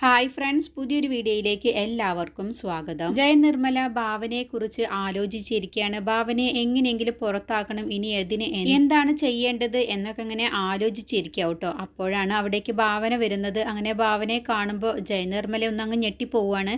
Hi friends പുതിയൊരു വീഡിയോയിലേക്ക് എല്ലാവർക്കും സ്വാഗതം. ജയ നിർമ്മല ഭാവനയെ കുറിച്ച് ആലോചിച്ചിരിക്കുകയാണ്. ഭാവനയെ എങ്ങനെയെങ്കിലും പുറത്താക്കണം ഇനി അതിന് എന്താണ് ചെയ്യേണ്ടത് എന്നൊക്കെ ഇങ്ങനെ ആലോചിച്ചിരിക്കുക കേട്ടോ. അപ്പോഴാണ് അവിടേക്ക് ഭാവന വരുന്നത്. അങ്ങനെ ഭാവനയെ കാണുമ്പോൾ ജയ നിർമ്മല ഒന്നങ്ങ് ഞെട്ടിപ്പോവാണ്.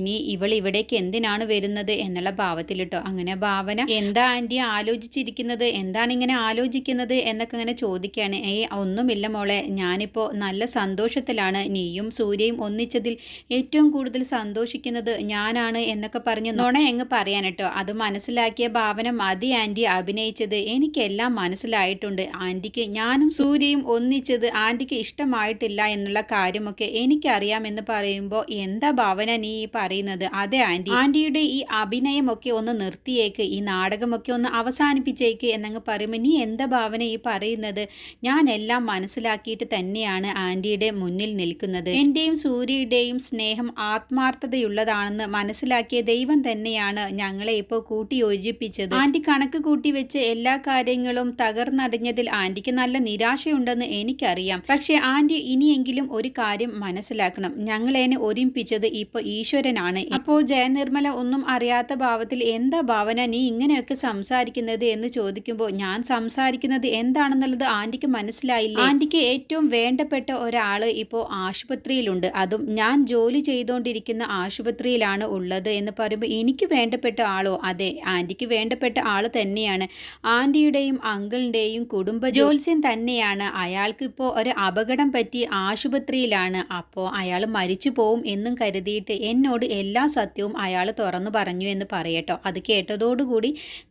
ഇനി ഇവൾ ഇവിടേക്ക് എന്തിനാണ് വരുന്നത് എന്നുള്ള ഭാവത്തിൽ കേട്ടോ. അങ്ങനെ ഭാവന എന്താ ആന്റി ആലോചിച്ചിരിക്കുന്നത്? എന്താണ് ഇങ്ങനെ ആലോചിക്കുന്നത്? എന്നൊക്കെ ഇങ്ങനെ ചോദിക്കുകയാണ്. ഏയ് ഒന്നുമില്ല മോളെ. ഞാനിപ്പോൾ നല്ല സന്തോഷത്തിലാണ്. നീയും സൂര്യയും ഒന്നിച്ചതിൽ ഏറ്റവും കൂടുതൽ സന്തോഷിക്കുന്നത് ഞാനാണ് എന്നൊക്കെ പറഞ്ഞ് നുണ എങ്ങ് പറയാൻ കേട്ടോ. അത് മനസ്സിലാക്കിയ ഭാവന മതി ആന്റി അഭിനയിച്ചത്. എനിക്കെല്ലാം മനസ്സിലായിട്ടുണ്ട്. ആന്റിക്ക് ഞാനും സൂര്യയും ഒന്നിച്ചത് ആന്റിക്ക് ഇഷ്ടമായിട്ടില്ല എന്നുള്ള കാര്യമൊക്കെ എനിക്കറിയാമെന്ന് പറയുമ്പോൾ എന്താ ഭാവന നീ ഈ പറയുന്നത്? അതെ ആന്റി ആന്റിയുടെ ഈ അഭിനയമൊക്കെ ഒന്ന് നിർത്തിയേക്ക്. ഈ നാടകമൊക്കെ ഒന്ന് അവസാനിപ്പിച്ചേക്ക് എന്നങ്ങ് പറയുമ്പോൾ നീ എന്താ ഭാവന ഈ പറയുന്നത്? ഞാൻ എല്ലാം മനസ്സിലാക്കിയിട്ട് തന്നെയാണ് ആന്റിയുടെ മുന്നിൽ നിൽക്കുന്നത്. എന്റെയും സൂര്യയുടെയും സ്നേഹം ആത്മാർത്ഥതയുള്ളതാണെന്ന് മനസ്സിലാക്കിയ ദൈവം തന്നെയാണ് ഞങ്ങളെ ഇപ്പോൾ കൂട്ടി യോജിപ്പിച്ചത് ആന്റി കണക്ക് കൂട്ടി വെച്ച് എല്ലാ കാര്യങ്ങളും തകർന്നടിഞ്ഞതിൽ ആന്റിക്ക് നല്ല നിരാശയുണ്ടെന്ന് എനിക്കറിയാം. പക്ഷേ ആന്റി ഇനിയെങ്കിലും ഒരു കാര്യം മനസ്സിലാക്കണം. ഞങ്ങളെന്നെ ഒരുമിപ്പിച്ചത് ഇപ്പോൾ ഈശ്വരനാണ്. അപ്പോൾ ജയനിർമ്മല ഒന്നും അറിയാത്ത ഭാവത്തിൽ എന്താ ഭാവന നീ ഇങ്ങനെയൊക്കെ സംസാരിക്കുന്നത് എന്ന് ചോദിക്കുമ്പോൾ ഞാൻ സംസാരിക്കുന്നത് എന്താണെന്നുള്ളത് ആന്റിക്ക് മനസ്സിലായില്ല? ആന്റിക്ക് ഏറ്റവും വേണ്ടപ്പെട്ട ഒരാൾ ഇപ്പോൾ ആശുപത്രിയിലുണ്ട്. അതും ഞാൻ ജോലി ചെയ്തുകൊണ്ടിരിക്കുന്ന ആശുപത്രിയിലാണ് ഉള്ളത് എന്ന് പറയുമ്പോൾ എനിക്ക് വേണ്ടപ്പെട്ട ആളോ അതെ ആന്റിക്ക് വേണ്ടപ്പെട്ട ആൾ തന്നെയാണ്. ആന്റിയുടെയും അങ്കിളിന്റെയും കുടുംബ ജോത്സ്യൻ തന്നെയാണ്. അയാൾക്ക് ഇപ്പോൾ ഒരു അപകടം പറ്റി ആശുപത്രിയിലാണ്. അപ്പോൾ അയാൾ മരിച്ചു പോവും എന്നും കരുതിയിട്ട് എന്നോട് എല്ലാ സത്യവും അയാൾ തുറന്നു പറഞ്ഞു എന്ന് പറയട്ടോ. അത് കേട്ടതോടുകൂടി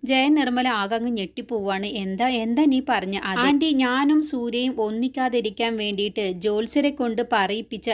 ജയ നിർമ്മല ആകങ്ങ് ഞെട്ടിപ്പോവാണ്. എന്താ എന്താ നീ പറഞ്ഞ? ആന്റി ഞാനും സൂര്യയും ഒന്നിക്കാതിരിക്കാൻ വേണ്ടിയിട്ട് ജോത്സ്യരെ കൊണ്ട് പറയിപ്പിച്ച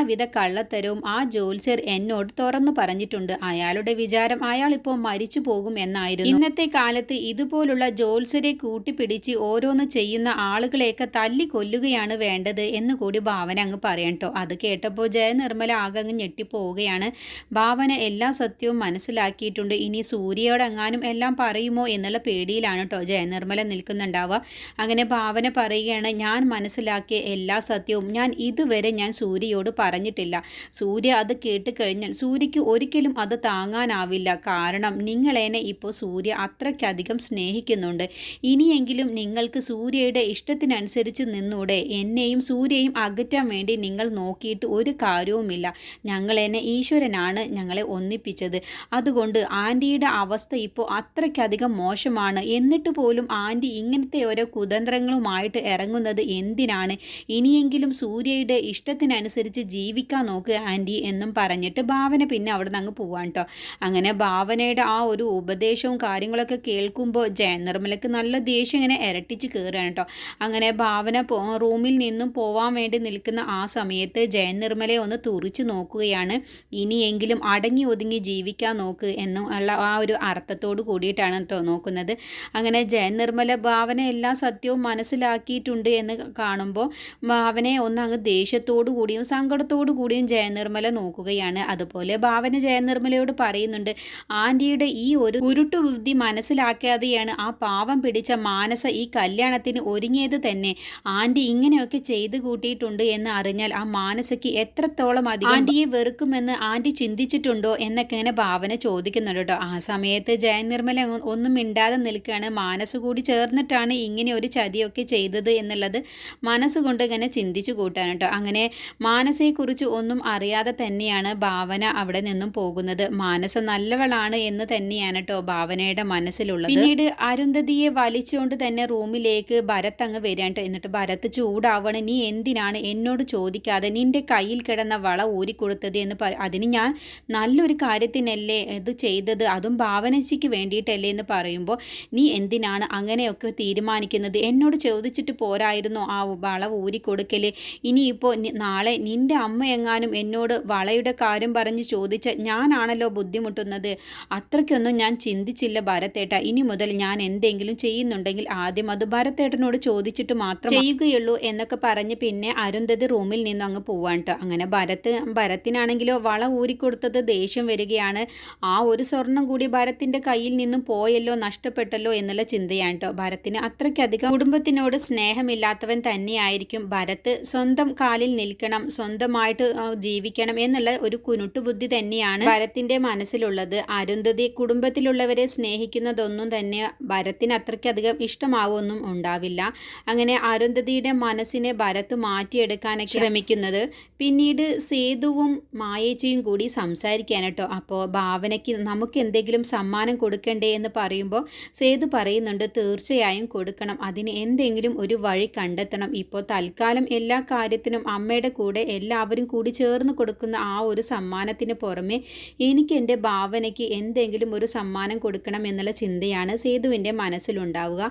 എല്ലാവിധ കള്ളത്തരവും ആ ജോത്സ്യർ എന്നോട് തുറന്നു പറഞ്ഞിട്ടുണ്ട്. അയാളുടെ വിചാരം അയാൾ ഇപ്പോൾ മരിച്ചു പോകും എന്നായിരുന്നു. ഇന്നത്തെ കാലത്ത് ഇതുപോലുള്ള ജോത്സ്യരെ കൂട്ടിപ്പിടിച്ച് ഓരോന്ന് ചെയ്യുന്ന ആളുകളെയൊക്കെ തല്ലി കൊല്ലുകയാണ് വേണ്ടത് എന്ന് കൂടി ഭാവന അങ്ങ് പറയട്ടോ അത് കേട്ടപ്പോൾ ജയനിർമ്മല ആകെ അങ്ങ് ഞെട്ടിപ്പോവുകയാണ്. ഭാവന എല്ലാ സത്യവും മനസ്സിലാക്കിയിട്ടുണ്ട്. ഇനി സൂര്യയോടെങ്ങാനും എല്ലാം പറയുമോ എന്നുള്ള പേടിയിലാണ് കേട്ടോ ജയനിർമ്മല നിൽക്കുന്നുണ്ടാവുക. അങ്ങനെ ഭാവന പറയുകയാണ് ഞാൻ മനസ്സിലാക്കിയ എല്ലാ സത്യവും. ഞാൻ ഇതുവരെ ഞാൻ സൂര്യയോട് പറഞ്ഞിട്ടില്ല. സൂര്യ അത് കേട്ട് കഴിഞ്ഞാൽ സൂര്യയ്ക്ക് ഒരിക്കലും അത് താങ്ങാനാവില്ല. കാരണം നിങ്ങളെന്നെ ഇപ്പോൾ സൂര്യ അത്രയ്ക്കധികം സ്നേഹിക്കുന്നുണ്ട്. ഇനിയെങ്കിലും നിങ്ങൾക്ക് സൂര്യയുടെ ഇഷ്ടത്തിനനുസരിച്ച് നിന്നൂടെ. എന്നെയും സൂര്യയും അകറ്റാൻ വേണ്ടി നിങ്ങൾ നോക്കിയിട്ട് ഒരു കാര്യവുമില്ല. ഞങ്ങളെന്നെ ഈശ്വരനാണ് ഞങ്ങളെ ഒന്നിപ്പിച്ചത്. അതുകൊണ്ട് ആന്റിയുടെ അവസ്ഥ ഇപ്പോൾ അത്രയ്ക്കധികം മോശമാണ്. എന്നിട്ട് പോലും ആന്റി ഇങ്ങനത്തെ ഓരോ കുതന്ത്രങ്ങളുമായിട്ട് ഇറങ്ങുന്നത് എന്തിനാണ്? ഇനിയെങ്കിലും സൂര്യയുടെ ഇഷ്ടത്തിനനുസരിച്ച് ജീവിക്കാൻ നോക്ക് ആന്റി എന്നും പറഞ്ഞിട്ട് ഭാവന പിന്നെ അവിടെ നിന്ന് അങ്ങ് പോവാൻ കേട്ടോ അങ്ങനെ ഭാവനയുടെ ആ ഒരു ഉപദേശവും കാര്യങ്ങളൊക്കെ കേൾക്കുമ്പോൾ ജയനിർമ്മലക്ക് നല്ല ദേഷ്യം ഇങ്ങനെ ഇരട്ടിച്ച് കയറുകയാണ് കേട്ടോ അങ്ങനെ ഭാവന റൂമിൽ നിന്നും പോവാൻ വേണ്ടി നിൽക്കുന്ന ആ സമയത്ത് ജയനിർമ്മലയെ ഒന്ന് തുറിച്ചു നോക്കുകയാണ്. ഇനിയെങ്കിലും അടങ്ങി ഒതുങ്ങി ജീവിക്കാൻ നോക്ക് എന്നും ഉള്ള ആ ഒരു അർത്ഥത്തോട് കൂടിയിട്ടാണ് കേട്ടോ നോക്കുന്നത്. അങ്ങനെ ജയനിർമ്മല ഭാവന എല്ലാ സത്യവും മനസ്സിലാക്കിയിട്ടുണ്ട് എന്ന് കാണുമ്പോൾ ഭാവനയെ ഒന്ന് അങ്ങ് ദേഷ്യത്തോടു കൂടിയും സങ്കടത്തോടു കൂടിയും ജയനിർമ്മല നോക്കുകയാണ്. അതുപോലെ ഭാവന ജയനിർമ്മലയോട് പറയുന്നുണ്ട് ആന്റിയുടെ ഈ ഒരു ഉരുട്ടു ബുദ്ധി മനസ്സിലാക്കാതെയാണ് ആ പാവം പിടിച്ച മാനസ ഈ കല്യാണത്തിന് ഒരുങ്ങിയത് തന്നെ. ആന്റി ഇങ്ങനെയൊക്കെ ചെയ്തു കൂട്ടിയിട്ടുണ്ട് എന്ന് അറിഞ്ഞാൽ ആ മാനസയ്ക്ക് എത്രത്തോളം അധികം ആന്റിയെ വെറുക്കുമെന്ന് ആന്റി ചിന്തിച്ചിട്ടുണ്ടോ എന്നൊക്കെ ഇങ്ങനെ ഭാവന ചോദിക്കുന്നുണ്ട് കേട്ടോ. ആ സമയത്ത് ജയനിർമ്മല ഒന്നും മിണ്ടാതെ നിൽക്കുകയാണ്. മാനസ് കൂടി ചേർന്നിട്ടാണ് ഇങ്ങനെ ഒരു ചതിയൊക്കെ ചെയ്തത് എന്നുള്ളത് മനസ്സുകൊണ്ട് ഇങ്ങനെ ചിന്തിച്ചു കൂട്ടാൻ കേട്ടോ. അങ്ങനെ മാനസയെക്കുറിച്ച് ഒന്നും അറിയാതെ തന്നെയാണ് ഭാവന അവിടെ നിന്നും പോകുന്നത്. മാനസ നല്ലവളാണ് എന്ന് തന്നെയാണ് കേട്ടോ ഭാവനയുടെ മനസ്സിലുള്ളത്. പിന്നീട് അരുന്ധതിയെ വലിച്ചുകൊണ്ട് തന്നെ റൂമിലേക്ക് ഭരത് അങ്ങ് വരികയാണ് ട്ടോ. എന്നിട്ട് ഭരത് ചൂടാവണ നീ എന്തിനാണ് എന്നോട് ചോദിക്കാതെ നിന്റെ കയ്യിൽ കിടന്ന വള ഊരിക്കൊടുത്തത് എന്ന് പറ അതിന് ഞാൻ നല്ലൊരു കാര്യത്തിനല്ലേ ഇത് ചെയ്തത്? അതും ഭാവനച്ചിക്ക് വേണ്ടിയിട്ടല്ലേ? എന്ന് പറയുമ്പോൾ നീ എന്തിനാണ് അങ്ങനെയൊക്കെ തീരുമാനിക്കുന്നത്? എന്നോട് ചോദിച്ചിട്ട് പോരായിരുന്നോ ആ വള ഊരിക്കൊടുക്കൽ ഇനിയിപ്പോൾ നാളെ നിന്റെ അമ്മ എങ്ങാനും എന്നോട് വളയുടെ കാര്യം പറഞ്ഞ് ചോദിച്ച ഞാനാണല്ലോ ബുദ്ധിമുട്ടുന്നത്. അത്രയ്ക്കൊന്നും ഞാൻ ചിന്തിച്ചില്ല ഭരത്തേട്ട ഇനി മുതൽ ഞാൻ എന്തെങ്കിലും ചെയ്യുന്നുണ്ടെങ്കിൽ ആദ്യം അത് ഭരത്തേട്ടനോട് ചോദിച്ചിട്ട് മാത്രം ചെയ്യുകയുള്ളൂ എന്നൊക്കെ പറഞ്ഞ് പിന്നെ അരുന്ധതി റൂമിൽ നിന്നും അങ്ങ് പോവാൻ കേട്ടോ അങ്ങനെ ഭരത്ത് ഭരത്തിനാണെങ്കിലോ വള ഊരിക്കൊടുത്തത് ദേഷ്യം വരികയാണ്. ആ ഒരു സ്വർണം കൂടി ഭരത്തിന്റെ കയ്യിൽ നിന്നും പോയല്ലോ നഷ്ടപ്പെട്ടല്ലോ എന്നുള്ള ചിന്തയാണ് കേട്ടോ ഭരത്തിന് അത്രയ്ക്കധികം കുടുംബത്തിനോട് സ്നേഹമില്ലാത്തവൻ തന്നെയായിരിക്കും. ഭരത്ത് സ്വന്തം കാലിൽ നിൽക്കണം സ്വന്തം സ്വന്തമായിട്ട് ജീവിക്കണം എന്നുള്ള ഒരു കുനുട്ടുബുദ്ധി തന്നെയാണ് ഭരത്തിന്റെ മനസ്സിലുള്ളത്. അരുന്ധതി കുടുംബത്തിലുള്ളവരെ സ്നേഹിക്കുന്നതൊന്നും തന്നെ ഭരത്തിന് അത്രയ്ക്കധികം ഇഷ്ടമാവൊന്നും ഉണ്ടാവില്ല. അങ്ങനെ അരുന്ധതിയുടെ മനസ്സിനെ ഭരത്ത് മാറ്റിയെടുക്കാനൊക്കെ ശ്രമിക്കുന്നത്. പിന്നീട് സേതുവും മായേച്ചിയും കൂടി സംസാരിക്കാൻ കേട്ടോ. അപ്പോൾ ഭാവനയ്ക്ക് നമുക്ക് എന്തെങ്കിലും സമ്മാനം കൊടുക്കണ്ടേ എന്ന് പറയുമ്പോൾ സേതു പറയുന്നുണ്ട് തീർച്ചയായും കൊടുക്കണം. അതിന് എന്തെങ്കിലും ഒരു വഴി കണ്ടെത്തണം. ഇപ്പോൾ തൽക്കാലം എല്ലാ കാര്യത്തിനും അമ്മയുടെ കൂടെ എല്ലാവരും കൂടി ചേർന്ന് കൊടുക്കുന്ന ആ ഒരു സമ്മാനത്തിന് പുറമെ എനിക്ക് എന്റെ ഭാവനയ്ക്ക് എന്തെങ്കിലും ഒരു സമ്മാനം കൊടുക്കണം എന്നുള്ള ചിന്തയാണ് സേതുവിന്റെ മനസ്സിലുണ്ടാവുക.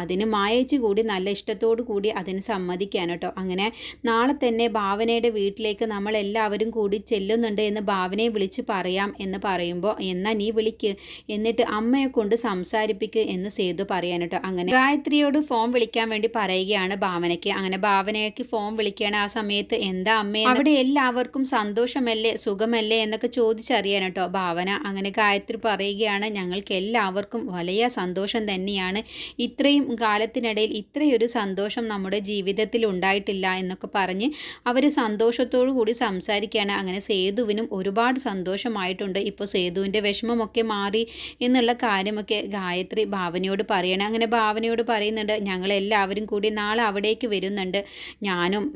അതിന് മായച്ച് കൂടി നല്ല ഇഷ്ടത്തോടു കൂടി അതിന് സമ്മതിക്കാൻ കേട്ടോ. അങ്ങനെ നാളെ തന്നെ ഭാവനയുടെ വീട്ടിലേക്ക് നമ്മൾ എല്ലാവരും കൂടി ചെല്ലുന്നുണ്ട് എന്ന് ഭാവനയെ വിളിച്ച് പറയാം എന്ന് പറയുമ്പോൾ എന്നാ നീ വിളിക്ക് എന്നിട്ട് അമ്മയെ കൊണ്ട് സംസാരിപ്പിക്ക് എന്ന് സേതു പറയാൻ കേട്ടോ. അങ്ങനെ ഗായത്രിയോട് ഫോൺ വിളിക്കാൻ വേണ്ടി പറയുകയാണ് ഭാവനയ്ക്ക്. അങ്ങനെ ഭാവനയ്ക്ക് ഫോൺ വിളിക്കുകയാണ് ആ സമയത്ത് എന്താ അമ്മേ? അവിടെ എല്ലാവർക്കും സന്തോഷമല്ലേ സുഖമല്ലേ എന്നൊക്കെ ചോദിച്ചറിയാൻ കേട്ടോ ഭാവന അങ്ങനെ ഗായത്രി പറയുകയാണ് ഞങ്ങൾക്ക് എല്ലാവർക്കും വലിയ സന്തോഷം തന്നെയാണ്. ഇത്രയും കാലത്തിനിടയിൽ ഇത്രയൊരു സന്തോഷം നമ്മുടെ ജീവിതത്തിൽ ഉണ്ടായിട്ടില്ല എന്നൊക്കെ പറഞ്ഞ് അവർ സന്തോഷത്തോടു കൂടി സംസാരിക്കുകയാണ്. അങ്ങനെ സേതുവിനും ഒരുപാട് സന്തോഷമായിട്ടുണ്ട്. ഇപ്പോൾ സേതുവിന്റെ വിഷമമൊക്കെ മാറി എന്നുള്ള കാര്യമൊക്കെ ഗായത്രി ഭാവനയോട് പറയണം. അങ്ങനെ ഭാവനയോട് പറയുന്നുണ്ട് ഞങ്ങളെല്ലാവരും കൂടി നാളെ അവിടേക്ക് വരുന്നുണ്ട്. ഞാനും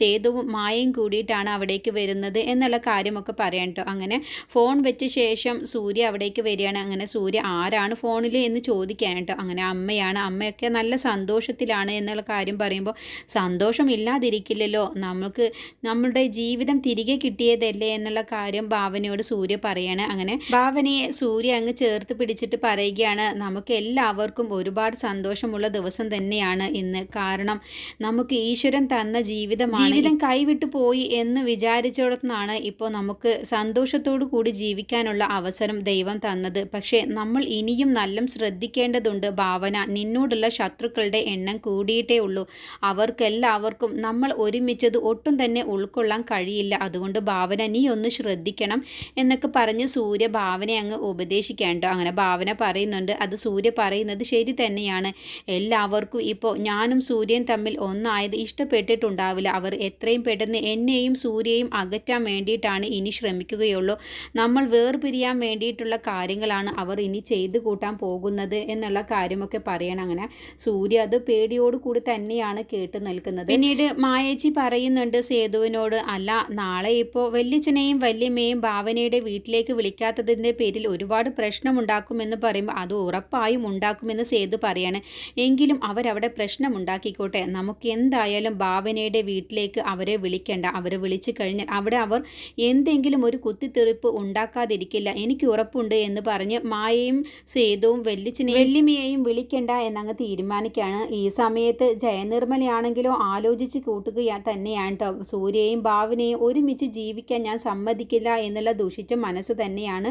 സേതുവും മായയും കൂടിയിട്ടാണ് അവിടേക്ക് വരുന്നത് എന്നുള്ള കാര്യമൊക്കെ പറയാം കേട്ടോ അങ്ങനെ ഫോൺ വെച്ച ശേഷം സൂര്യ അവിടേക്ക് വരികയാണ്. അങ്ങനെ സൂര്യ ആരാണ് ഫോണിൽ എന്ന് ചോദിക്കാൻ കേട്ടോ അങ്ങനെ അമ്മയാണ്. അമ്മയൊക്കെ നല്ല സന്തോഷത്തിലാണ് എന്നുള്ള കാര്യം പറയുമ്പോൾ സന്തോഷം ഇല്ലാതിരിക്കില്ലല്ലോ നമുക്ക് നമ്മളുടെ ജീവിതം തിരികെ കിട്ടിയതല്ലേ എന്നുള്ള കാര്യം ഭാവനയോട് സൂര്യ പറയാണ്. അങ്ങനെ ഭാവനയെ സൂര്യ അങ്ങ് ചേർത്ത് പിടിച്ചിട്ട് പറയുകയാണ്. നമുക്ക് എല്ലാവർക്കും ഒരുപാട് സന്തോഷമുള്ള ദിവസം തന്നെയാണ് ഇന്ന്. കാരണം നമുക്ക് ഈശ്വരൻ തന്ന ജീവിതമാണ്. ജീവിതം കൈവിട്ടു പോയി എന്ന് വിചാരിച്ചിടത്തുനിന്നാണ് ഇപ്പോൾ നമുക്ക് സന്തോഷത്തോടു കൂടി ജീവിക്കാനുള്ള അവസരം ദൈവം തന്നത്. പക്ഷേ നമ്മൾ ഇനിയും നല്ല ശ്രദ്ധിക്കേണ്ടതുണ്ട്. ഭാവന നിന്നോടുള്ള ശത്രുക്കളുടെ എണ്ണം കൂടിയിട്ടേ ഉള്ളൂ. അവർക്കെല്ലാവർക്കും നമ്മൾ ഒരുമിച്ചത് ഒട്ടും തന്നെ ഉൾക്കൊള്ളാൻ കഴിയില്ല. അതുകൊണ്ട് ഭാവന നീ ഒന്ന് ശ്രദ്ധിക്കണം എന്നൊക്കെ പറഞ്ഞ് സൂര്യ ഭാവനയെ അങ്ങ് ഉപദേശിക്കാണ്ടോ അങ്ങനെ ഭാവന പറയുന്നുണ്ട് അത് സൂര്യ പറയുന്നത് ശരി തന്നെയാണ്. എല്ലാവർക്കും ഇപ്പോൾ ഞാനും സൂര്യൻ തമ്മിൽ ഒന്നായത് ഇഷ്ടപ്പെട്ടിട്ടുണ്ടാവില്ല. അവർ എത്രയും പെട്ടെന്ന് എന്നെയും സൂര്യയും അകറ്റാൻ വേണ്ടിയിട്ടാണ് ഇനി ശ്രമിക്കുകയുള്ളൂ. നമ്മൾ വേർപിരിയാൻ വേണ്ടിയിട്ടുള്ള കാര്യങ്ങളാണ് അവർ ഇനി ചെയ്തു കൂട്ടാൻ പോകുന്നത് എന്നുള്ള കാര്യമൊക്കെ പറയണം അങ്ങനെ. സൂര്യ അത് പേടിയോട് കൂടി തന്നെയാണ് കേട്ട് നിൽക്കുന്നത്. പിന്നീട് മായേച്ചി പറയുന്നുണ്ട് സേതുവിനോട് അല്ല നാളെ ഇപ്പോൾ വല്യച്ഛനെയും വല്യമ്മയും ഭാവനയുടെ വീട്ടിലേക്ക് വിളിക്കാത്തതിന്റെ പേരിൽ ഒരുപാട് പ്രശ്നമുണ്ടാക്കുമെന്ന് പറയുമ്പോൾ അത് ഉറപ്പായും ഉണ്ടാക്കുമെന്ന് സേതു പറയാണ്. എങ്കിലും അവരവിടെ പ്രശ്നമുണ്ടാക്കിക്കോട്ടെ. നമുക്ക് എന്തായാലും ഭാവനയുടെ വീട്ടിലേക്ക് അവരെ വിളിക്കേണ്ട അവരെ വിളിച്ചു കഴിഞ്ഞാൽ അവിടെ അവർ എന്തെങ്കിലും ഒരു കുത്തിത്തെറിപ്പ് ഉണ്ടാക്കാതിരിക്കില്ല. എനിക്ക് ഉറപ്പുണ്ട് എന്ന് പറഞ്ഞ് മായയും സേതുവും വെല്ലിച്ചിനെ വെല്ലിമയെയും വിളിക്കണ്ട എന്നങ്ങ് തീരുമാനിക്കുകയാണ്. ഈ സമയത്ത് ജയനിർമ്മലയാണെങ്കിലോ ആലോചിച്ച് കൂട്ടുകയാ തന്നെയാണ് കേട്ടോ സൂര്യയും ഭാവനയും ഒരുമിച്ച് ജീവിക്കാൻ ഞാൻ സമ്മതിക്കില്ല എന്നുള്ള ദുഷിച്ച മനസ്സ് തന്നെയാണ്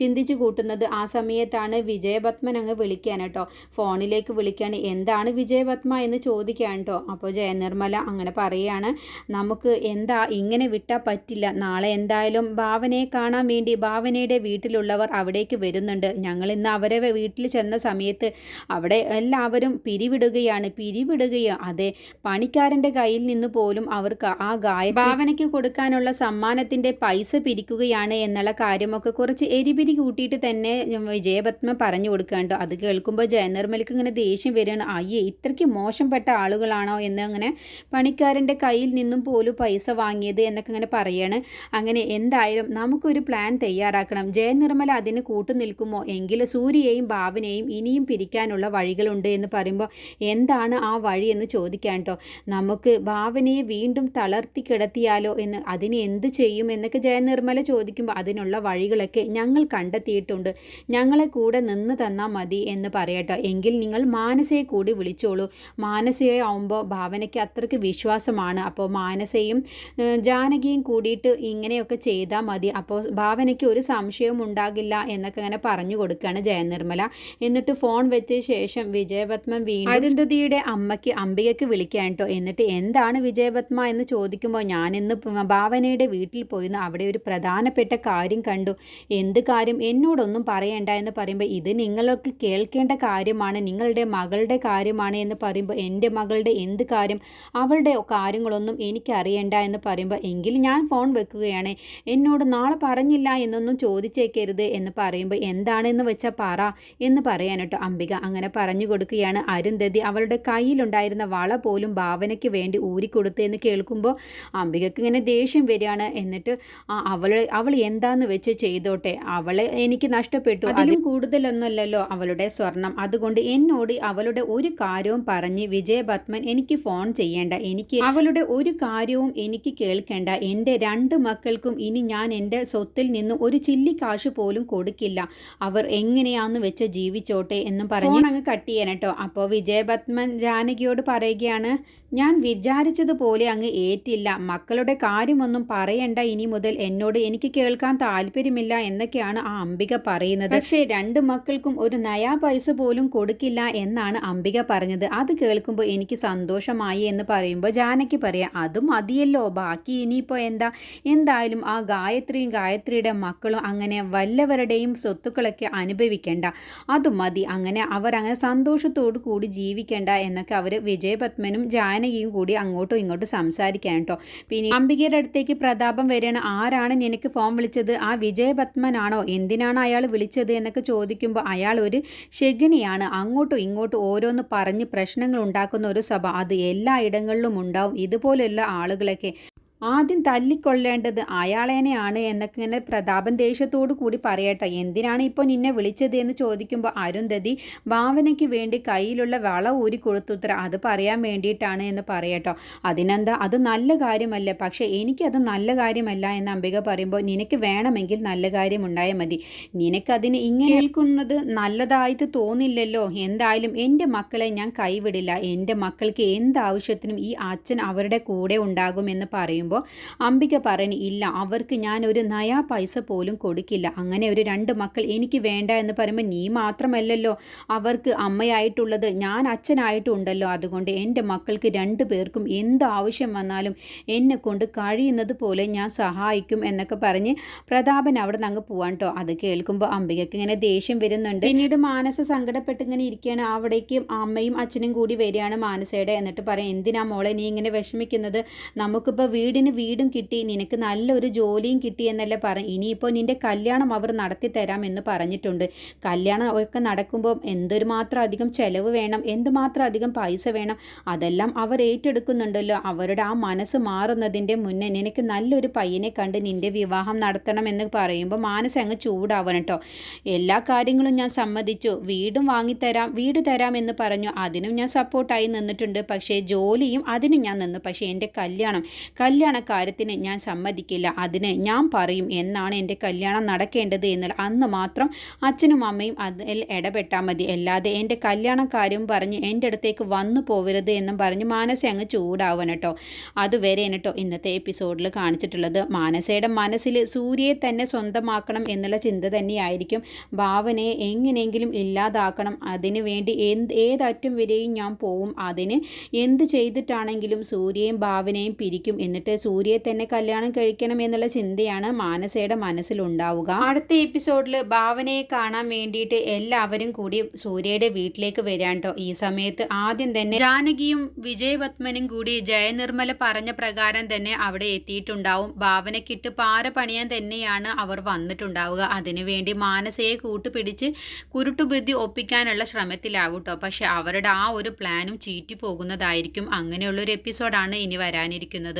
ചിന്തിച്ചു കൂട്ടുന്നത്. ആ സമയത്താണ് വിജയപത്മൻ അങ്ങ് വിളിക്കാൻ കേട്ടോ ഫോണിലേക്ക് വിളിക്കാൻ എന്താണ് വിജയപത്മ എന്ന് ചോദിക്കാൻ കേട്ടോ അപ്പോൾ ജയനിർമ്മല അങ്ങനെ പറയുകയാണ്. നമുക്ക് എന്താ ഇങ്ങനെ വിട്ടാൽ പറ്റില്ല. നാളെ എന്തായാലും ഭാവനയെ കാണാൻ വേണ്ടി ഭാവനയുടെ വീട്ടിലുള്ളവർ അവിടേക്ക് വരുന്നുണ്ട്. ഞങ്ങൾ ഇന്ന് അവരെ വീട്ടിൽ ചെന്ന സമയത്ത് അവിടെ എല്ലാവരും പിരിവിടുകയാണ്. പിരിവിടുകയോ? അതെ പണിക്കാരന്റെ കയ്യിൽ നിന്ന് പോലും അവർക്ക് ആ ഗായ ഭാവനയ്ക്ക് കൊടുക്കാനുള്ള സമ്മാനത്തിന്റെ പൈസ പിരിക്കുകയാണ് എന്നുള്ള കാര്യമൊക്കെ കുറച്ച് എരിപിരി കൂട്ടിയിട്ട് തന്നെ വിജയപത്മ പറഞ്ഞു കൊടുക്കാണ്ട്. അത് കേൾക്കുമ്പോൾ ജയനിർമ്മലിക്ക് ഇങ്ങനെ ദേഷ്യം വരികയാണ്. അയ്യേ ഇത്രയ്ക്ക് മോശപ്പെട്ട ആളുകളാണോ എന്ന് അങ്ങനെ പണിക്കാരന്റെ കയ്യിൽ നിന്നും പോലും പൈസ വാങ്ങിയത് എന്നൊക്കെ ഇങ്ങനെ പറയാണ്. അങ്ങനെ എന്തായാലും നമുക്കൊരു പ്ലാൻ തയ്യാറാക്കണം. ജയനിർമ്മല അതിന് കൂട്ടു നിൽക്കുമോ? എങ്കിൽ സൂര്യയെയും ഭാവനയെയും ഇനിയും പിരിക്കാനുള്ള വഴികളുണ്ട് എന്ന് പറയുമ്പോൾ എന്താണ് ആ വഴി എന്ന് ചോദിക്കാൻ കേട്ടോ നമുക്ക് ഭാവനയെ വീണ്ടും തളർത്തി കിടത്തിയാലോ എന്ന് അതിന് എന്ത് ചെയ്യും എന്നൊക്കെ ജയനിർമ്മല ചോദിക്കുമ്പോൾ അതിനുള്ള വഴികളൊക്കെ ഞങ്ങൾ കണ്ടെത്തിയിട്ടുണ്ട്. ഞങ്ങളെ കൂടെ നിന്ന് തന്നാൽ മതി എന്ന് പറയട്ടോ എങ്കിൽ നിങ്ങൾ മാനസയെ കൂടി വിളിച്ചോളൂ. മാനസയെ ആവുമ്പോൾ ഭാവനയ്ക്ക് അത്രയ്ക്ക് വിശ്വാസമാണ്. അപ്പോൾ മാനസയും ജാനകിയും കൂടിയിട്ട് ഇങ്ങനെയൊക്കെ ചെയ്താൽ മതി. അപ്പോൾ ഭാവനയ്ക്ക് ഒരു സംശയവും ഉണ്ടാകില്ല എന്നൊക്കെ അങ്ങനെ പറഞ്ഞു കൊടുക്കുകയാണ് ജയനിർമ്മല. എന്നിട്ട് ഫോൺ വെച്ച ശേഷം വിജയപത്മം വീണ്ടും അരുന്ധതിയുടെ അമ്മയ്ക്ക് അംബികയ്ക്ക് വിളിക്കാൻ കേട്ടോ. എന്നിട്ട് എന്താണ് വിജയപത്മ എന്ന് ചോദിക്കുമ്പോൾ പ- ഭാവനയുടെ വീട്ടിൽ പോയിന്ന് അവിടെ ഒരു പ്രധാനപ്പെട്ട കാര്യം കണ്ടു. എന്ത് കാര്യം? എന്നോടൊന്നും പറയണ്ട എന്ന് പറയുമ്പോൾ ഇത് നിങ്ങൾക്ക് കേൾക്കേണ്ട കാര്യമാണ്. നിങ്ങളുടെ മകളുടെ കാര്യമാണ് എന്ന് പറയുമ്പോൾ എന്റെ മകളുടെ എന്ത് കാര്യം? അവളുടെ കാര്യങ്ങളൊന്നും എനിക്കറിയണ്ട എന്ന് പറയുമ്പോൾ എങ്കിൽ ഞാൻ ഫോൺ വെക്കുകയാണ്. എന്നോട് നാളെ പറഞ്ഞില്ല എന്നൊന്നും ചോദിച്ചേക്കരുത് എന്ന് പറയുമ്പോൾ എന്താണെന്ന് വെച്ചാൽ പറ എന്ന് പറയാൻ കേട്ടോ അംബിക. അങ്ങനെ പറഞ്ഞു കൊടുക്കുകയാണ് അരുന്ധതി. അവളുടെ കയ്യിലുണ്ടായിരുന്ന വള പോലും ഭാവനയ്ക്ക് വേണ്ടി ഊരിക്കൊടുത്തു എന്ന് കേൾക്കുമ്പോൾ അംബികക്ക് ഇങ്ങനെ ദേഷ്യം വരികയാണ്. എന്നിട്ട് അവൾ അവൾ എന്താന്ന് വെച്ച് ചെയ്തോട്ടെ. അവളെ എനിക്ക് നഷ്ടപ്പെട്ടു. അതിലും കൂടുതലൊന്നുമല്ലല്ലോ അവളുടെ സ്വർണം. അതുകൊണ്ട് എന്നോട് അവളുടെ ഒരു കാര്യവും പറഞ്ഞ് വിജയപത്മൻ എനിക്ക് ഫോൺ ചെയ്യേണ്ട. എനിക്ക് അവളുടെ ഒരു കാര്യവും എനിക്ക് കേൾക്കേണ്ട. എന്റെ രണ്ട് മക്കൾക്കും ഇനി ഞാൻ എന്റെ സ്വത്തിൽ നിന്നും ഒരു ചില്ലി കാശ് പോലും കൊടുക്കില്ല. അവർ എങ്ങനെയാന്ന് വെച്ച് ജീവിച്ചോട്ടെ എന്നും പറഞ്ഞു അങ്ങ് കട്ട് ചെയ്യാൻ കേട്ടോ. അപ്പോൾ വിജയപത്മൻ ജാനകിയോട് പറയുകയാണ് ഞാൻ വിചാരിച്ചതുപോലെ അങ്ങ് ഏറ്റില്ല. മക്കളുടെ കാര്യമൊന്നും പറയണ്ട. ഇനി മുതൽ എന്നോട് എനിക്ക് കേൾക്കാൻ താല്പര്യമില്ല എന്നൊക്കെയാണ് ആ അംബിക പറയുന്നത്. പക്ഷേ രണ്ട് മക്കൾക്കും ഒരു നയാ പൈസ പോലും കൊടുക്കില്ല എന്നാണ് അംബിക പറഞ്ഞത്. അത് കേൾക്കുമ്പോൾ എനിക്ക് സന്തോഷമായി എന്ന് പറയുമ്പോൾ ജാനകി പറയാം അതും മതിയല്ലോ ബാക്കി. ഇനിയിപ്പോൾ എന്താ? എന്തായാലും ആ ഗായത്രിയും ഗായത്രിയുടെ മക്കളും അങ്ങനെ വല്ലവരുടെയും സ്വത്തുക്കളൊക്കെ അനുഭവിക്കേണ്ട. അത് മതി. അങ്ങനെ അവർ അങ്ങനെ സന്തോഷത്തോടു കൂടി ജീവിക്കേണ്ട എന്നൊക്കെ അവർ വിജയപത്മനും ജാന ജാനകിയും കൂടി അങ്ങോട്ടും ഇങ്ങോട്ടും സംസാരിക്കാൻ കേട്ടോ. പിന്നെ അംബികയുടെ അടുത്തേക്ക് പ്രതാപം വരികയാണ്. ആരാണ് നിനക്ക് ഫോൺ വിളിച്ചത്? ആ വിജയപത്മനാണോ? എന്തിനാണ് അയാൾ വിളിച്ചത്? എന്നൊക്കെ ചോദിക്കുമ്പോൾ അയാൾ ഒരു ശകിണിയാണ്. അങ്ങോട്ടും ഇങ്ങോട്ടും ഓരോന്ന് പറഞ്ഞ് പ്രശ്നങ്ങൾ ഉണ്ടാക്കുന്ന ഒരു സഭ അത് എല്ലാ ഇടങ്ങളിലും ഉണ്ടാവും. ഇതുപോലെയുള്ള ആളുകളൊക്കെ. ആദ്യം തല്ലിക്കൊള്ളേണ്ടത് അയാളേനെയാണ് എന്നൊക്കെ ഇങ്ങനെ പ്രതാപൻ ദേഷ്യത്തോടു കൂടി പറയട്ടെ. എന്തിനാണ് ഇപ്പോൾ നിന്നെ വിളിച്ചത് എന്ന് ചോദിക്കുമ്പോൾ അരുന്ധതി ഭാവനയ്ക്ക് വേണ്ടി കയ്യിലുള്ള വള ഊരി കൊടുത്തുത്ര അത് പറയാൻ വേണ്ടിയിട്ടാണ് എന്ന് പറയട്ടോ. അതിനെന്താ? അത് നല്ല കാര്യമല്ല. പക്ഷേ എനിക്കത് നല്ല കാര്യമല്ല എന്ന് അംബിക പറയുമ്പോൾ നിനക്ക് വേണമെങ്കിൽ നല്ല കാര്യം ഉണ്ടായാൽ മതി. നിനക്കതിന് ഇങ്ങനെ കേൾക്കുന്നത് നല്ലതായിട്ട് തോന്നില്ലല്ലോ. എന്തായാലും എന്റെ മക്കളെ ഞാൻ കൈവിടില്ല. എന്റെ മക്കൾക്ക് എന്താവശ്യത്തിനും ഈ അച്ഛൻ അവരുടെ കൂടെ ഉണ്ടാകുമെന്ന് പറയും പറയുമ്പോൾ അംബിക പറഞ്ഞു ഇല്ല അവർക്ക് ഞാൻ ഒരു നയാ പൈസ പോലും കൊടുക്കില്ല. അങ്ങനെ ഒരു രണ്ട് മക്കൾ എനിക്ക് വേണ്ട എന്ന് പറയുമ്പോൾ നീ മാത്രമല്ലല്ലോ. അവർക്ക് അമ്മയായിട്ടുള്ളത് ഞാൻ അച്ഛനായിട്ടുണ്ടല്ലോ. അതുകൊണ്ട് എന്റെ മക്കൾക്ക് രണ്ടു പേർക്കും എന്ത് ആവശ്യം വന്നാലും എന്നെ കൊണ്ട് കഴിയുന്നത് പോലെ ഞാൻ സഹായിക്കും എന്നൊക്കെ പറഞ്ഞ് പ്രതാപൻ അവിടെ നിന്ന് അങ്ങ് പോവാൻ കേട്ടോ അത് കേൾക്കുമ്പോൾ അംബികയ്ക്ക് ഇങ്ങനെ ദേഷ്യം വരുന്നുണ്ട്. പിന്നീട് മാനസ സങ്കടപ്പെട്ട് ഇങ്ങനെ ഇരിക്കുകയാണ്. അവിടേക്ക് അമ്മയും അച്ഛനും കൂടി വരികയാണ് മാനസയുടെ. എന്നിട്ട് പറയാം എന്തിനാ മോളെ നീ ഇങ്ങനെ വിഷമിക്കുന്നത്? നമുക്കിപ്പോൾ വീട് വീടിന് വീടും കിട്ടി നിനക്ക് നല്ലൊരു ജോലിയും കിട്ടി എന്നല്ലേ പറ. ഇനിയിപ്പോൾ നിന്റെ കല്യാണം അവർ നടത്തി തരാം എന്ന് പറഞ്ഞിട്ടുണ്ട്. കല്യാണം ഒക്കെ നടക്കുമ്പോൾ എന്തൊരു മാത്രം അധികം ചിലവ് വേണം എന്തുമാത്രം അധികം പൈസ വേണം അതെല്ലാം അവർ ഏറ്റെടുക്കുന്നുണ്ടല്ലോ. അവരുടെ ആ മനസ്സ് മാറുന്നതിന്റെ മുന്നേ നിനക്ക് നല്ലൊരു പയ്യനെ കണ്ട് നിന്റെ വിവാഹം നടത്തണം എന്ന് പറയുമ്പോൾ മാനസ് അങ്ങ് ചൂടാവണം കേട്ടോ. എല്ലാ കാര്യങ്ങളും ഞാൻ സമ്മതിച്ചു. വീടും വാങ്ങിത്തരാം വീട് തരാം എന്ന് പറഞ്ഞു. അതിനും ഞാൻ സപ്പോർട്ടായി നിന്നിട്ടുണ്ട്. പക്ഷേ ജോലിയും അതിനും ഞാൻ നിന്നു. പക്ഷേ എന്റെ കല്യാണം കല്യാണം കല്യാണ കാര്യത്തിന് ഞാൻ സമ്മതിക്കില്ല. അതിന് ഞാൻ പറയും എന്നാണ് എന്റെ കല്യാണം നടക്കേണ്ടത് എന്നുള്ള. അന്ന് മാത്രം അച്ഛനും അമ്മയും അതിൽ ഇടപെട്ടാൽ മതി. അല്ലാതെ എന്റെ കല്യാണ കാര്യം പറഞ്ഞ് എന്റെ അടുത്തേക്ക് വന്നു പോവരുത് എന്നും പറഞ്ഞ് മാനസ അങ്ങ് ചൂടാവണം കേട്ടോ. അതുവരെ കേട്ടോ ഇന്നത്തെ എപ്പിസോഡിൽ കാണിച്ചിട്ടുള്ളത്. മാനസയുടെ മനസ്സിൽ സൂര്യയെ തന്നെ സ്വന്തമാക്കണം എന്നുള്ള ചിന്ത തന്നെയായിരിക്കും. ഭാവനയെ എങ്ങനെയെങ്കിലും ഇല്ലാതാക്കണം. അതിനു വേണ്ടി എന്ത് ഏതറ്റം വരെയും ഞാൻ പോവും. അതിന് എന്ത് ചെയ്തിട്ടാണെങ്കിലും സൂര്യയും ഭാവനയും പിരിക്കും. എന്നിട്ട് സൂര്യയെ തന്നെ കല്യാണം കഴിക്കണം എന്നുള്ള ചിന്തയാണ് മാനസയുടെ മനസ്സിലുണ്ടാവുക. അടുത്ത എപ്പിസോഡിൽ ഭാവനയെ കാണാൻ വേണ്ടിയിട്ട് എല്ലാവരും കൂടി സൂര്യയുടെ വീട്ടിലേക്ക് വരാൻ ഈ സമയത്ത് ആദ്യം തന്നെ ജാനകിയും വിജയപത്മനും കൂടി ജയനിർമ്മല പറഞ്ഞ പ്രകാരം തന്നെ അവിടെ എത്തിയിട്ടുണ്ടാവും. ഭാവനക്കിട്ട് പാര പണിയാൻ തന്നെയാണ് അവർ വന്നിട്ടുണ്ടാവുക. അതിനുവേണ്ടി മാനസയെ കൂട്ടുപിടിച്ച് കുരുട്ടുബുദ്ധി ഒപ്പിക്കാനുള്ള ശ്രമത്തിലാവും കേട്ടോ പക്ഷെ അവരുടെ ആ ഒരു പ്ലാനും ചീറ്റി പോകുന്നതായിരിക്കും അങ്ങനെയുള്ളൊരു എപ്പിസോഡാണ് ഇനി വരാനിരിക്കുന്നത്.